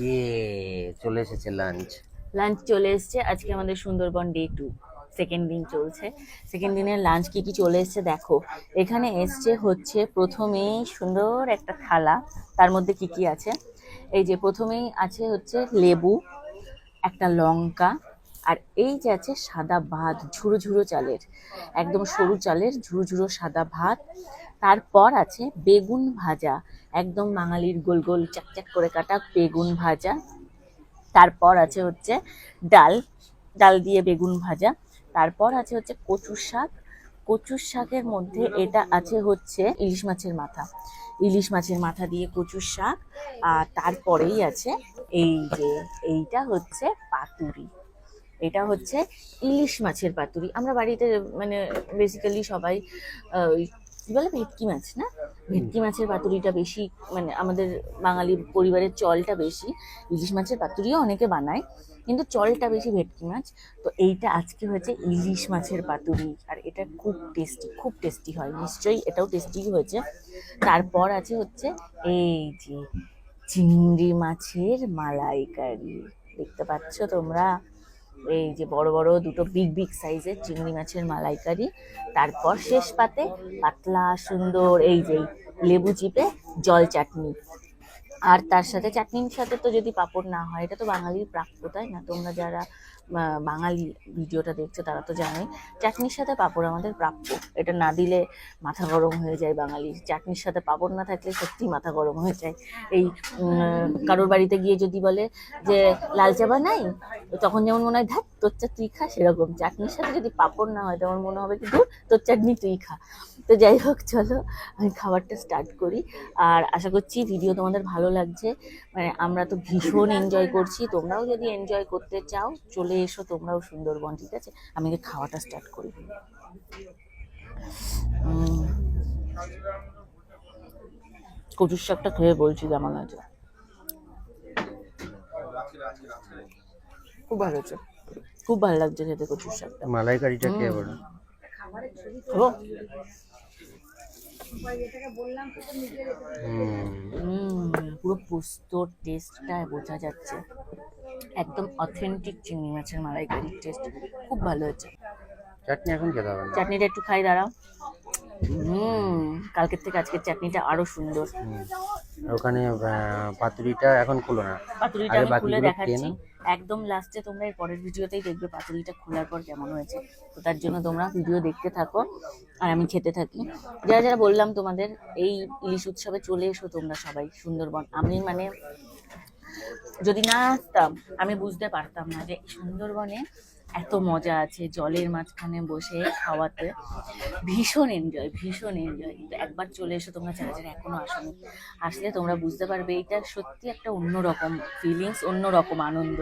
ইয়ে চলে এসেছে লাঞ্চ লাঞ্চ চলে এসছে। আজকে আমাদের সুন্দরবন ডে টু সেকেন্ড দিন চলছে। সেকেন্ড দিনের লাঞ্চ কি কি চলে এসছে দেখো। এখানে এসছে হচ্ছে প্রথমেই সুন্দর একটা থালা। তার মধ্যে কি কি আছে? এই যে প্রথমেই আছে হচ্ছে লেবু, একটা লঙ্কা, আর এই যে আছে সাদা ভাত, ঝুরো ঝুরো চালের। একদম সরু চালের ঝুড়ো ঝুড়ো সাদা ভাত। তারপর আছে বেগুন ভাজা। একদম বাঙালির গোল গোল চাকচাক করে কাটা বেগুন ভাজা। তারপর আছে হচ্ছে ডাল ডাল দিয়ে বেগুন ভাজা। তারপর আছে হচ্ছে কচুর শাক। কচুর শাকের মধ্যে এটা আছে হচ্ছে ইলিশ মাছের মাথা। ইলিশ মাছের মাথা দিয়ে কচুর শাক। আর তারপরেই আছে এই যে, এইটা হচ্ছে পাতুরি। এটা হচ্ছে ইলিশ মাছের পাতুরি। আমরা বাড়িতে মানে বেসিক্যালি সবাই কি বলে, ভেটকি মাছ না? ভেটকি মাছের পাতুরিটা বেশি মানে আমাদের বাঙালি পরিবারের চলটা বেশি। ইলিশ মাছের পাতুরিও অনেকে বানায়, কিন্তু চলটা বেশি ভেটকি মাছ। তো এইটা আজকে হয়েছে ইলিশ মাছের পাতুরি, আর এটা খুব টেস্টি খুব টেস্টি হয়, নিশ্চয়ই এটাও টেস্টি হয়েছে। তারপর আছে হচ্ছে এই যে চিংড়ি মাছের মালাইকারি, দেখতে পাচ্ছ তোমরা? এই যে বড় বড় দুটো বিগ বিগ সাইজের চিংড়ি মাছের মালাইকারি, তারপর শেষ পাতে পাতলা সুন্দর এই যে লেবু চিপে জল চাটনি। আর তার সাথে চাটনির সাথে তো যদি পাঁপড় না হয়, এটা তো বাঙালির প্রাপ্য, তাই না? তোমরা যারা বাঙালি ভিডিওটা দেখছ তারা তো জানোই, চাটনির সাথে পাঁপড় আমাদের প্রাপ্য। এটা না দিলে মাথা গরম হয়ে যায় বাঙালির চাটনির সাথে পাঁপড় না থাকলে সত্যি মাথা গরম হয়ে যায়। এই কারোর বাড়িতে গিয়ে যদি বলে যে, লাল চা বানাই? তো তখন যেমন মনে হয় ধ্যাত তোর চা তুই খা, সেরকম। চাটনির সাথে যদি পাঁপড় না হয় তেমন মনে হবে কি দূর তোর চাটনি তুই খা। তো যাই হোক চলো আমি খাবারটা স্টার্ট করি। আর আশা করছি ভিডিও তোমাদের ভালো লাগছে। মানে আমরা তো ভীষণ এনজয় করছি। তোমরাও যদি এনজয় করতে চাও চলে এসো তোমরাও সুন্দরবন ঠিক আছে? আমি খাওয়াটা স্টার্ট করি। কচুর শাকটা খেয়ে বলছি কেমন আছে খুব ভালো হয়েছে। খুব ভালো লাগছে খেতে কচুর শাকটা। মালাইকারিটা কে বলো। খাব? পুরো পোস্তর টেস্টটা বোঝা যাচ্ছে। একদম অথেন্টিক চিংড়ি মাছের মালাইকারির টেস্ট খুব ভালো হয়েছে। চাটনি এখন খেতে হবে চাটনিটা একটু খাই দাঁড়াও। হুম কালকের থেকে আজকের চাটনিটা আরও সুন্দর। ওখানে পাতুরিটা এখন খুলো না। পাতুরিটা আমি খুলে দেখাচ্ছি। একদম লাস্টে তোমরা এর পরের ভিডিওতেই দেখবে পাতুরিটা খোলার পর কেমন হয়েছে। তো তার জন্য তোমরা ভিডিও দেখতে থাকো, আর আমি খেতে থাকি। যারা যারা বললাম তোমাদের এই ইলিশ উৎসবে চলে এসো তোমরা সবাই সুন্দরবন। আমি মানে যদি না আসতাম, আমি বুঝতে পারতাম না যে সুন্দরবনে এত মজা আছে জলের মাঝখানে বসে খাওয়াতে। ভীষণ এনজয় ভীষণ এনজয় কিন্তু একবার চলে এসো তোমরা যারা যারা এখনও আসোনি। আসলে তোমরা বুঝতে পারবে, এটা সত্যি একটা অন্যরকম ফিলিংস অন্যরকম আনন্দ।